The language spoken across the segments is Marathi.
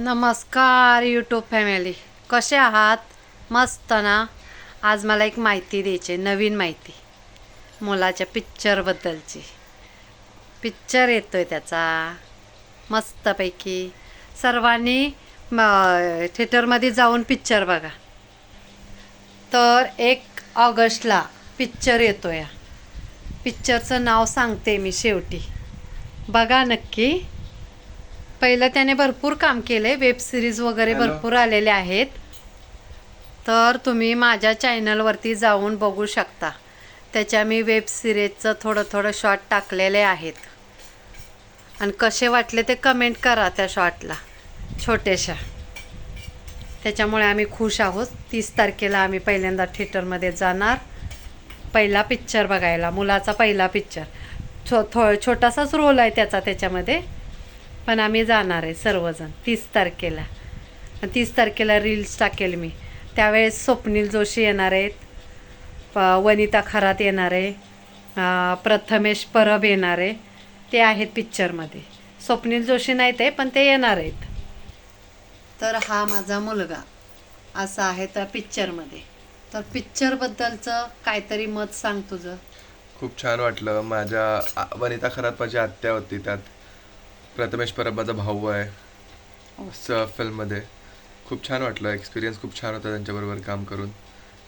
नमस्कार यूट्यूब फॅमिली कसे आहात? मस्त ना? आज मला एक माहिती द्यायची आहे, नवीन माहिती. मुलाच्या पिक्चरबद्दलची पिक्चर येतोय त्याचा. मस्तपैकी. सर्वांनी म, थिएटरमध्ये जाऊन पिक्चर बघा. तर एक ऑगस्टला पिक्चर येतो या पिक्चरचं नाव सांगते मी शेवटी. बघा नक्की. पहिलं त्याने भरपूर काम केले वेब सिरीज वगैरे. भरपूर आलेले आहेत. तर तुम्ही माझ्या चॅनलवरती जाऊन बघू शकता. त्याच्या मी वेब सिरीजचं थोडं थोडं शॉर्ट टाकलेले आहेत. आणि कसे वाटले ते कमेंट करा त्या शॉर्टला छोट्याशा. त्याच्यामुळे आम्ही खुश आहोत. तीस तारखेला आम्ही पहिल्यांदा थिएटरमध्ये जाणार. पहिला पिक्चर बघायला. मुलाचा पहिला पिक्चर छो थो छोटासाच रोल आहे त्याचा त्याच्यामध्ये. पण आम्ही जाणार आहे सर्वजण तीस तारखेला. तीस तारखेला रील्स टाकेल मी. त्यावेळेस स्वप्नील जोशी येणार आहेत प- वनिता खरात येणार आहे प्रथमेश परब येणार आहे. ते आहेत पिक्चरमध्ये स्वप्नील जोशी नाही ते पण ते येणार आहेत. तर हा माझा मुलगा असा आहे त्या पिक्चरमध्ये तर पिक्चरबद्दलचं काहीतरी मत सांग तुझं. खूप छान वाटलं. माझ्या वनिता खरात माझी आत्या होती त्यात. प्रथमेश परब माझा भाऊ आहे. स फिल्ममध्ये. खूप छान वाटलं. एक्सपिरियन्स खूप छान होता त्यांच्याबरोबर काम करून.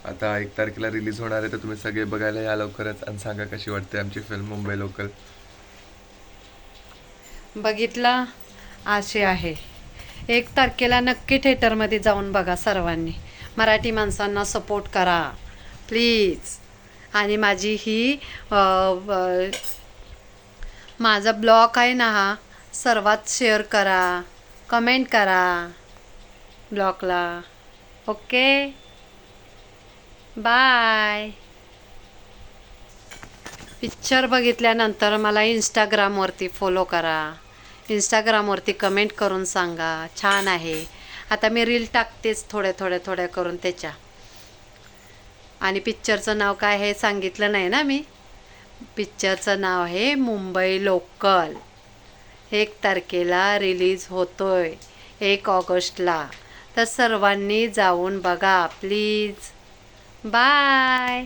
आता एक तारखेला रिलीज होणार आहे तर तुम्ही सगळे बघायला या लवकरच आणि सांगा कशी वाटते आमची फिल्म मुंबई लोकल बघितला असे आहे. एक तारखेला नक्की थिएटरमध्ये जाऊन बघा सर्वांनी. मराठी माणसांना सपोर्ट करा. प्लीज आणि माझी ही माझा ब्लॉग आहे ना हा सर्वात शेअर करा कमेंट करा ब्लॉगला. ओके? बाय. पिक्चर बघितल्यानंतर मला इंस्टाग्रामवरती फॉलो करा. इंस्टाग्रामवरती कमेंट करून सांगा. छान आहे. आता मी रील टाकतेच थोड्या थोड्या थोड्या करून त्याच्या. आणि पिक्चरचं नाव काय हे सांगितलं नाही ना मी? पिक्चरचं नाव आहे मुंबई लोकल एक तारखेला रिलीज होतोय एक ऑगस्टला. तर सर्वांनी जाऊन बघा प्लीज. बाय.